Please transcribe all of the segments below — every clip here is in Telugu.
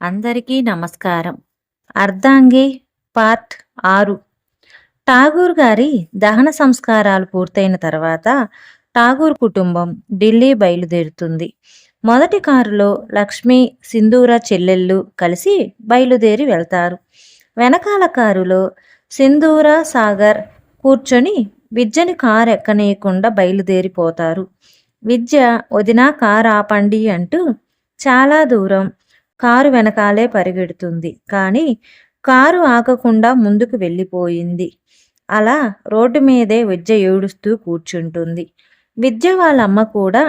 అందరికీ నమస్కారం. అర్ధాంగి పార్ట్ ఆరు. ఠాగూర్ గారి దహన సంస్కారాలు పూర్తయిన తర్వాత ఠాగూర్ కుటుంబం ఢిల్లీ బయలుదేరుతుంది. మొదటి కారులో లక్ష్మి సింధూర చెల్లెళ్ళు కలిసి బయలుదేరి వెళ్తారు. వెనకాల కారులో సింధూర సాగర్ కూర్చొని విద్యని కారు ఎక్కనీయకుండా బయలుదేరిపోతారు. విద్య వదినా కారు ఆపండి అంటూ చాలా దూరం కారు వెనకాలే పరిగెడుతుంది. కానీ కారు ఆగకుండా ముందుకు వెళ్ళిపోయింది. అలా రోడ్డు మీదే విద్య ఏడుస్తూ కూర్చుంటుంది. విద్య వాళ్ళ అమ్మ కూడా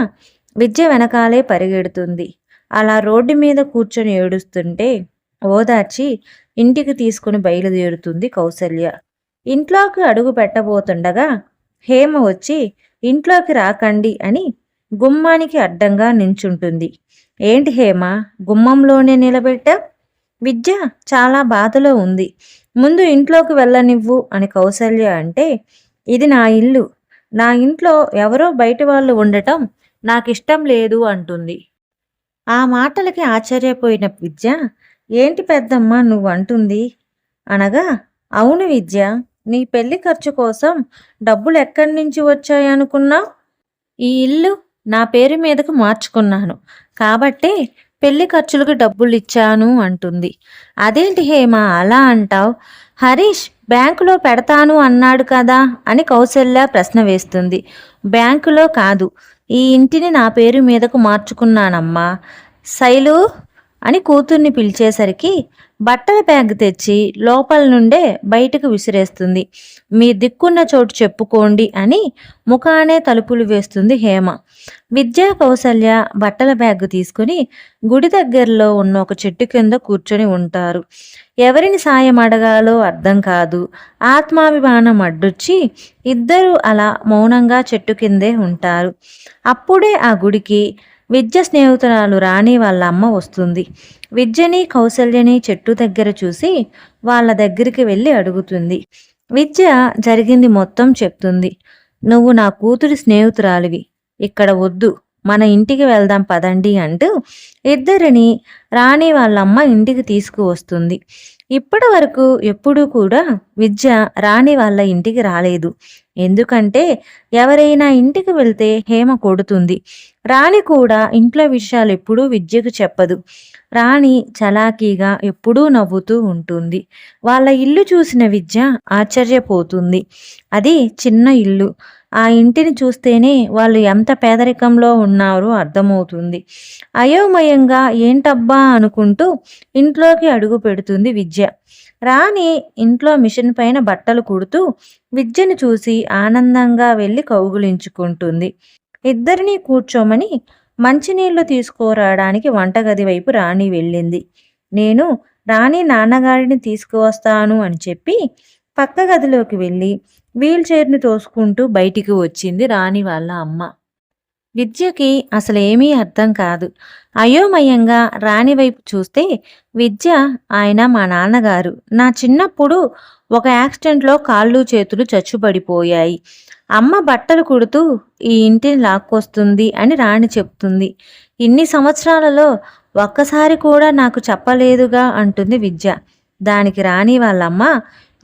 విద్య వెనకాలే పరిగెడుతుంది. అలా రోడ్డు మీద కూర్చొని ఏడుస్తుంటే ఓదార్చి ఇంటికి తీసుకుని బయలుదేరుతుంది కౌసల్య. ఇంట్లోకి అడుగు పెట్టబోతుండగా హేమ వచ్చి ఇంట్లోకి రాకండి అని గుమ్మానికి అడ్డంగా నించుంటుంది. ఏంటి హేమ? గుమ్మంలోనే నిలబెట్టా విద్య చాలా బాధలో ఉంది. ముందు ఇంట్లోకి వెళ్ళనివ్వు అని కౌసల్య అంటే ఇది నా ఇల్లు. నా ఇంట్లో ఎవరో బయట వాళ్ళు ఉండటం నాకు ఇష్టం లేదు అంటుంది. ఆ మాటలకి ఆశ్చర్యపోయిన విద్య ఏంటి పెద్దమ్మ నువ్వు అంటుంది? అనగా అవును విద్య నీ పెళ్ళి ఖర్చు కోసం డబ్బులు ఎక్కడి నుంచి వచ్చాయనుకున్నావు? ఈ ఇల్లు నా పేరు మీదకు మార్చుకున్నాను. కాబట్టే పెళ్ళి ఖర్చులకు డబ్బులు ఇచ్చాను అంటుంది. అదేంటి హేమ అలా అంటావు? హరీష్ బ్యాంకులో పెడతాను అన్నాడు కదా అని కౌశల్య ప్రశ్న వేస్తుంది. బ్యాంకులో కాదు ఈ ఇంటిని నా పేరు మీదకు మార్చుకున్నానమ్మా. శైలు అని కూతుర్ని పిలిచేసరికి బట్టల బ్యాగ్ తెచ్చి లోపల నుండే బయటకు విసిరేస్తుంది. మీ దిక్కున్న చోటు చెప్పుకోండి అని ముఖానే తలుపులు వేస్తుంది హేమ. విద్యా కౌసల్య బట్టల బ్యాగ్ తీసుకుని గుడి దగ్గరలో ఉన్న ఒక చెట్టు కింద కూర్చొని ఉంటారు. ఎవరిని సాయం అడగాలో అర్థం కాదు. ఆత్మాభిమానం అడ్డొచ్చి ఇద్దరు అలా మౌనంగా చెట్టు కిందే ఉంటారు. అప్పుడే ఆ గుడికి విద్య స్నేహితురాలు రాణి వాళ్ళ అమ్మ వస్తుంది. విద్యని కౌసల్యని చెట్టు దగ్గర చూసి వాళ్ళ దగ్గరికి వెళ్ళి అడుగుతుంది. విద్య జరిగింది మొత్తం చెప్తుంది. నువ్వు నా కూతురి స్నేహితురాలివి. ఇక్కడ వద్దు. మన ఇంటికి వెళ్దాం పదండి అంటూ ఇద్దరిని రాణి వాళ్ళమ్మ ఇంటికి తీసుకువస్తుంది. ఇప్పటి వరకు ఎప్పుడూ కూడా విద్య రాణి వాళ్ళ ఇంటికి రాలేదు. ఎందుకంటే ఎవరైనా ఇంటికి వెళ్తే హేమ కొడుతుంది. రాణి కూడా ఇంట్లో విషయాలు ఎప్పుడూ విద్యకు చెప్పదు. రాణి చలాకీగా ఎప్పుడూ నవ్వుతూ ఉంటుంది. వాళ్ళ ఇల్లు చూసిన విద్య ఆశ్చర్యపోతుంది. అది చిన్న ఇల్లు. ఆ ఇంటిని చూస్తేనే వాళ్ళు ఎంత పేదరికంలో ఉన్నారో అర్థమవుతుంది. అయోమయంగా ఏంటబ్బా అనుకుంటూ ఇంట్లోకి అడుగు పెడుతుంది విద్య. రాణి ఇంట్లో మిషన్ పైన బట్టలు కుడుతూ విద్యను చూసి ఆనందంగా వెళ్ళి కౌగులించుకుంటుంది. ఇద్దరిని కూర్చోమని మంచినీళ్ళు తీసుకురావడానికి వంటగది వైపు రాణి వెళ్ళింది. నేను రాణి నాన్నగారిని తీసుకువస్తాను అని చెప్పి పక్క గదిలోకి వెళ్ళి వీల్ చైర్ని తోసుకుంటూ బయటికి వచ్చింది రాణి వాళ్ళ అమ్మ. విద్యకి అసలేమీ అర్థం కాదు. అయోమయంగా రాణి వైపు చూస్తే విద్య ఆయన మా నాన్నగారు. నా చిన్నప్పుడు ఒక యాక్సిడెంట్లో కాళ్ళు చేతులు చచ్చుబడిపోయాయి. అమ్మ బట్టలు కుడుతూ ఈ ఇంటిని లాక్కొస్తుంది అని రాణి చెప్తుంది. ఇన్ని సంవత్సరాలలో ఒక్కసారి కూడా నాకు చెప్పలేదుగా అంటుంది విద్య. దానికి రాణి వాళ్ళమ్మ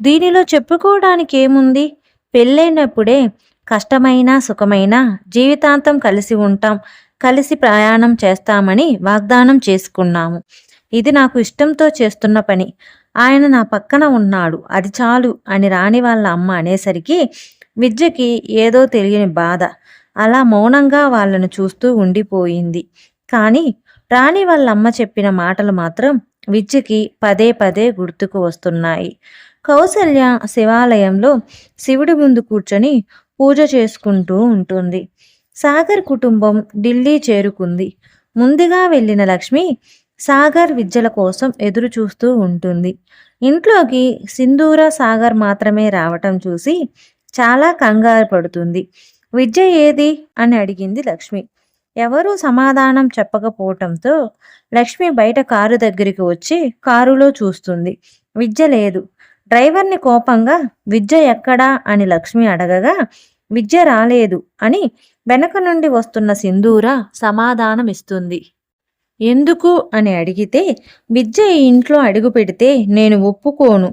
దీనిలో చెప్పుకోవడానికి ఏముంది? పెళ్ళైనప్పుడే కష్టమైన సుఖమైన జీవితాంతం కలిసి ఉంటాం కలిసి ప్రయాణం చేస్తామని వాగ్దానం చేసుకున్నాము. ఇది నాకు ఇష్టంతో చేస్తున్న పని. ఆయన నా పక్కన ఉన్నాడు. అది చాలు అని రాణి వాళ్ళ అమ్మ అనేసరికి విద్యకి ఏదో తెలియని బాధ. అలా మౌనంగా వాళ్ళను చూస్తూ ఉండిపోయింది. కానీ రాణి వాళ్ళ అమ్మ చెప్పిన మాటలు మాత్రం విద్యకి పదే పదే గుర్తుకు వస్తున్నాయి. కౌసల్య శివాలయంలో శివుడి ముందు కూర్చొని పూజ చేసుకుంటూ ఉంటుంది. సాగర్ కుటుంబం ఢిల్లీ చేరుకుంది. ముందుగా వెళ్ళిన లక్ష్మి సాగర్ విద్యల కోసం ఎదురు చూస్తూ ఉంటుంది. ఇంట్లోకి సింధూర సాగర్ మాత్రమే రావటం చూసి చాలా కంగారు పడుతుంది. విద్య ఏది? అని అడిగింది లక్ష్మి. ఎవరూ సమాధానం చెప్పకపోవటంతో లక్ష్మి బయట కారు దగ్గరికి వచ్చి కారులో చూస్తుంది. విద్య లేదు. డ్రైవర్ని కోపంగా విద్య ఎక్కడా? అని లక్ష్మి అడగగా విద్య రాలేదు అని వెనక నుండి వస్తున్న సింధూర సమాధానమిస్తుంది. ఎందుకు అని అడిగితే విద్య ఈ ఇంట్లో అడుగు పెడితే నేను ఒప్పుకోను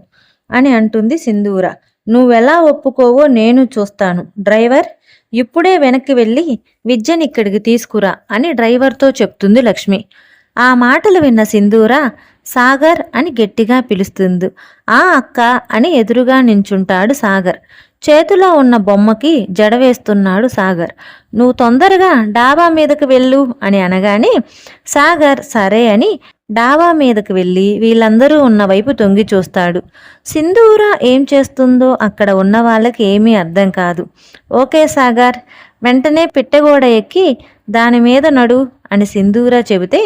అని అంటుంది సింధూర. నువ్వెలా ఒప్పుకోవో నేను చూస్తాను. డ్రైవర్ ఇప్పుడే వెనక్కి వెళ్ళి విద్యని ఇక్కడికి తీసుకురా అని డ్రైవర్తో చెప్తుంది లక్ష్మి. ఆ మాటలు విన్న సింధూర సాగర్ అని గట్టిగా పిలుస్తుంది. ఆ అక్క అని ఎదురుగా నించుంటాడు సాగర్. చేతిలో ఉన్న బొమ్మకి జడ వేస్తున్నాడు సాగర్. నువ్వు తొందరగా డాబా మీదకు వెళ్ళు అని అనగానే సాగర్ సరే అని డాబా మీదకు వెళ్ళి వీళ్ళందరూ ఉన్న వైపు తొంగి చూస్తాడు. సింధూర ఏం చేస్తుందో అక్కడ ఉన్న వాళ్ళకి ఏమీ అర్థం కాదు. ఓకే సాగర్ వెంటనే పిట్టగోడ ఎక్కి దాని మీద నడు అని సింధూర చెబితే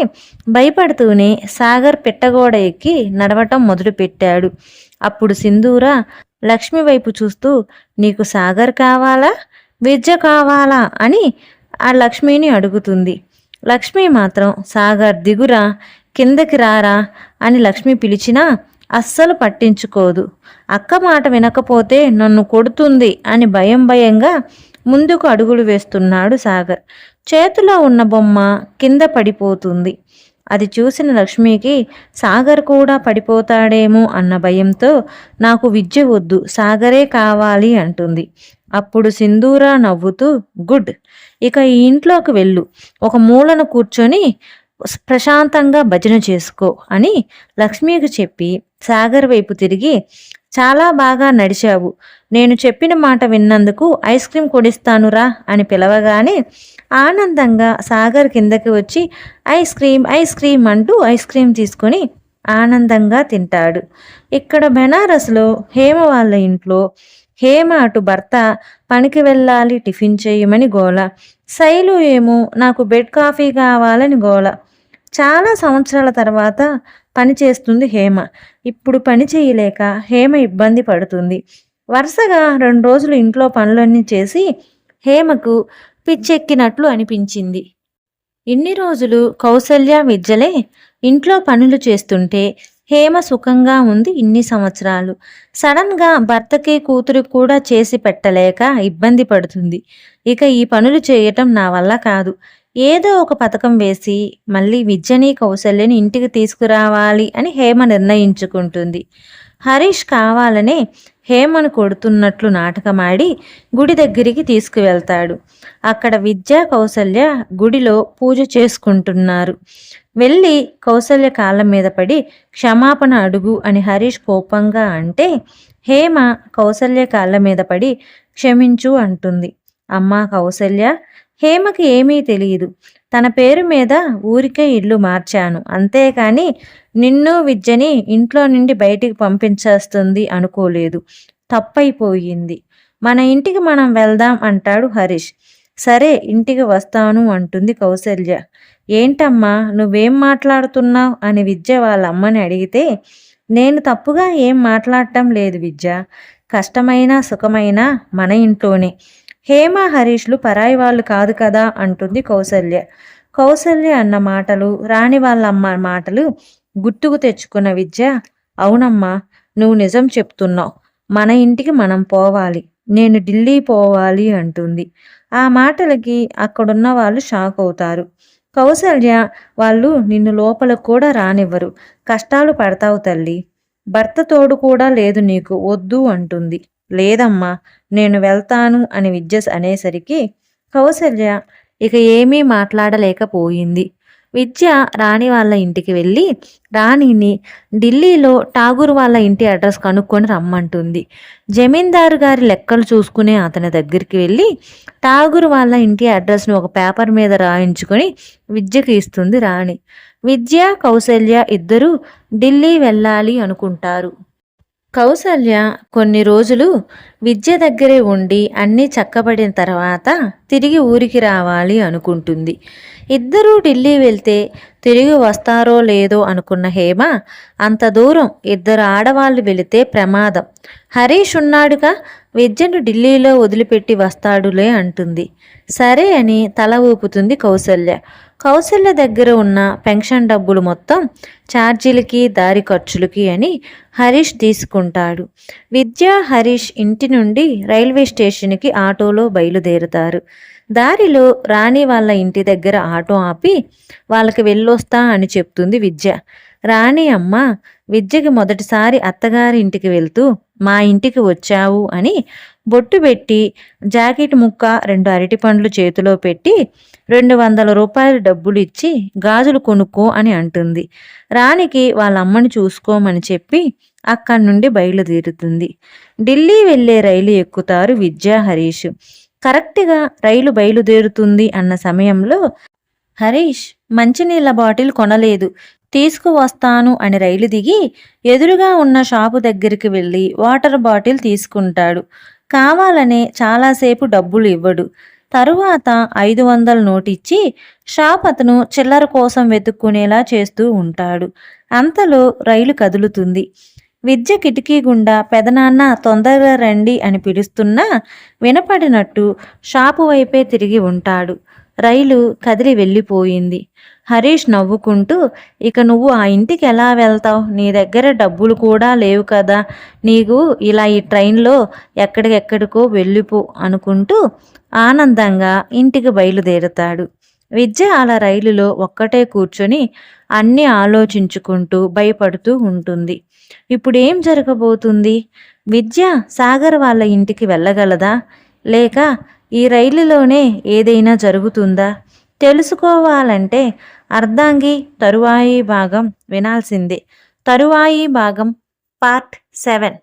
భయపడుతూనే సాగర్ పిట్టగోడ ఎక్కి నడవటం మొదలుపెట్టాడు. అప్పుడు సింధూర లక్ష్మి వైపు చూస్తూ నీకు సాగర్ కావాలా? విద్య కావాలా? అని ఆ లక్ష్మిని అడుగుతుంది. లక్ష్మి మాత్రం సాగర్ దిగురా కిందకి రారా అని లక్ష్మి పిలిచినా అస్సలు పట్టించుకోదు. అక్క మాట వినకపోతే నన్ను కొడుతుంది అని భయం భయంగా ముందుకు అడుగులు వేస్తున్నాడు సాగర్. చేతిలో ఉన్న బొమ్మ కింద పడిపోతుంది. అది చూసిన లక్ష్మికి సాగర్ కూడా పడిపోతాడేమో అన్న భయంతో నాకు విద్య వద్దు సాగరే కావాలి అంటుంది. అప్పుడు సింధూర నవ్వుతూ గుడ్ ఇక ఈ ఇంట్లోకి వెళ్ళు. ఒక మూలన కూర్చొని ప్రశాంతంగా భజన చేసుకో అని లక్ష్మికి చెప్పి సాగర్ వైపు తిరిగి చాలా బాగా నడిచావు. నేను చెప్పిన మాట విన్నందుకు ఐస్ క్రీమ్ కొడిస్తానురా అని పిలవగానే ఆనందంగా సాగర్ కిందకి వచ్చి ఐస్ క్రీమ్ ఐస్ క్రీమ్ అంటూ ఐస్ క్రీమ్ తీసుకొని ఆనందంగా తింటాడు. ఇక్కడ బెనారస్లో హేమ వాళ్ళ ఇంట్లో హేమ అటు భర్త పనికి వెళ్ళాలి టిఫిన్ చేయమని గోల. శైలు ఏమో నాకు బెడ్ కాఫీ కావాలని గోల. చాలా సంవత్సరాల తర్వాత పని చేస్తుంది హేమ. ఇప్పుడు పని చేయలేక హేమ ఇబ్బంది పడుతుంది. వరుసగా రెండు రోజులు ఇంట్లో పనులన్నీ చేసి హేమకు పిచ్చెక్కినట్లు అనిపించింది. ఇన్ని రోజులు కౌసల్య విద్యలే ఇంట్లో పనులు చేస్తుంటే హేమ సుఖంగా ఉంది ఇన్ని సంవత్సరాలు. సడన్గా భర్తకి కూతురు కూడా చేసి పెట్టలేక ఇబ్బంది పడుతుంది. ఇక ఈ పనులు చేయటం నా వల్ల కాదు. ఏదో ఒక పథకం వేసి మళ్ళీ విద్యని కౌశల్యని ఇంటికి తీసుకురావాలి అని హేమ నిర్ణయించుకుంటుంది. హరీష్ కావాలనే హేమను కొడుతున్నట్లు నాటకమాడి గుడి దగ్గరికి తీసుకువెళ్తాడు. అక్కడ విద్యా కౌసల్య గుడిలో పూజ చేసుకుంటున్నారు. వెళ్ళి కౌసల్య కాళ్ళ మీద పడి క్షమాపణ అడుగు అని హరీష్ కోపంగా అంటే హేమ కౌసల్య కాళ్ళ మీద పడి క్షమించు అంటుంది. అమ్మా కౌసల్య హేమకి ఏమీ తెలియదు. తన పేరు మీద ఊరికే ఇల్లు మార్చాను. అంతేకాని నిన్ను విద్యని ఇంట్లో నుండి బయటికి పంపించేస్తుంది అనుకోలేదు. తప్పైపోయింది. మన ఇంటికి మనం వెళ్దాం అంటాడు హరీష్. సరే ఇంటికి వస్తాను అంటుంది కౌశల్య ఏంటమ్మా నువ్వేం మాట్లాడుతున్నావు? అని విద్య వాళ్ళ అమ్మని అడిగితే నేను తప్పుగా ఏం మాట్లాడటం లేదు విద్య. కష్టమైన సుఖమైనా మన ఇంట్లోనే. హేమ హరీష్లు పరాయి వాళ్ళు కాదు కదా అంటుంది కౌసల్య. కౌసల్య అన్న మాటలు రాణి వాళ్ళమ్మ మాటలు గుర్తుకు తెచ్చుకున్న విద్య అవునమ్మా నువ్వు నిజం చెప్తున్నావు. మన ఇంటికి మనం పోవాలి నేను ఢిల్లీ పోవాలి అంటుంది. ఆ మాటలకి అక్కడున్న వాళ్ళు షాక్ అవుతారు. కౌసల్య వాళ్ళు నిన్ను లోపల కూడా రానివ్వరు. కష్టాలు పడతావు తల్లి. భర్త తోడు కూడా లేదు నీకు వద్దు అంటుంది. లేదమ్మా నేను వెళ్తాను అని విద్య అనేసరికి కౌసల్య ఇక ఏమీ మాట్లాడలేకపోయింది. విద్య రాణి వాళ్ళ ఇంటికి వెళ్ళి రాణిని ఢిల్లీలో ఠాగూర్ వాళ్ళ ఇంటి అడ్రస్ కనుక్కొని రమ్మంటుంది. జమీందారు గారి లెక్కలు చూసుకునే అతని దగ్గరికి వెళ్ళి ఠాగూర్ వాళ్ళ ఇంటి అడ్రస్ను ఒక పేపర్ మీద రాయించుకొని విద్యకి ఇస్తుంది రాణి. విద్య కౌశల్య ఇద్దరూ ఢిల్లీ వెళ్ళాలి అనుకుంటారు. కౌసల్య కొన్ని రోజులు విద్య దగ్గరే ఉండి అన్నీ చక్కబడిన తర్వాత తిరిగి ఊరికి రావాలి అనుకుంటుంది. ఇద్దరూ ఢిల్లీ వెళ్తే తిరిగి వస్తారో లేదో అనుకున్న హేమ అంత దూరం ఇద్దరు ఆడవాళ్ళు వెళితే ప్రమాదం. హరీష్ ఉన్నాడుగా విద్యను ఢిల్లీలో వదిలిపెట్టి వస్తాడులే అంటుంది. సరే అని తల ఊపుతుంది కౌసల్య. కౌశల్య దగ్గర ఉన్న పెన్షన్ డబ్బులు మొత్తం ఛార్జీలకి దారి ఖర్చులకి అని హరీష్ తీసుకుంటాడు. విద్య హరీష్ ఇంటి నుండి రైల్వే స్టేషన్కి ఆటోలో బయలుదేరుతారు. దారిలో రాణి వాళ్ళ ఇంటి దగ్గర ఆటో ఆపి వాళ్ళకి వెళ్ళొస్తా అని చెప్తుంది విద్య. రాణి అమ్మ విద్యకి మొదటిసారి అత్తగారి ఇంటికి వెళ్తూ మా ఇంటికి వచ్చావు అని బొట్టు పెట్టి జాకెట్ ముక్క రెండు అరటి పండ్లు చేతిలో పెట్టి రెండు వందల రూపాయల డబ్బులు ఇచ్చి గాజులు కొనుక్కో అని అంటుంది. రాణికి వాళ్ళ అమ్మని చూసుకోమని చెప్పి అక్కడి నుండి బయలుదేరుతుంది. ఢిల్లీ వెళ్ళే రైలు ఎక్కుతారు విద్యా హరీష్. కరెక్ట్గా రైలు బయలుదేరుతుంది అన్న సమయంలో హరీష్ మంచినీళ్ళ బాటిల్ కొనలేదు. తీసుకువస్తాను అని రైలు దిగి ఎదురుగా ఉన్న షాపు దగ్గరికి వెళ్ళి వాటర్ బాటిల్ తీసుకుంటాడు. కావాలనే చాలాసేపు డబ్బులు ఇవ్వడు. తరువాత ఐదు వందల నోటిచ్చి షాప్ అతను చిల్లర కోసం వెతుక్కునేలా చేస్తూ ఉంటాడు. అంతలో రైలు కదులుతుంది. విద్య కిటికీ గుండా పెదనాన్న తొందరగా రండి అని పిలుస్తున్నా వినపడినట్టు షాపు వైపే తిరిగి ఉంటాడు. రైలు కదిలి వెళ్ళిపోయింది. హరీష్ నవ్వుకుంటూ ఇక నువ్వు ఆ ఇంటికి ఎలా వెళ్తావు? నీ దగ్గర డబ్బులు కూడా లేవు కదా. నీకు ఇలా ఈ ట్రైన్లో ఎక్కడికెక్కడికో వెళ్ళిపో అనుకుంటూ ఆనందంగా ఇంటికి బయలుదేరుతాడు. విద్య అలా రైలులో ఒక్కటే కూర్చొని అన్నీ ఆలోచించుకుంటూ భయపడుతూ ఉంటుంది. ఇప్పుడు ఏం జరగబోతుంది? విద్య సాగర్ వాళ్ళ ఇంటికి వెళ్ళగలదా? లేక ఈ రైలులోనే ఏదైనా జరుగుతుందా? తెలుసుకోవాలంటే అర్ధాంగి తరువాయి భాగం వినాల్సిందే. తరువాయి భాగం పార్ట్ సెవెన్.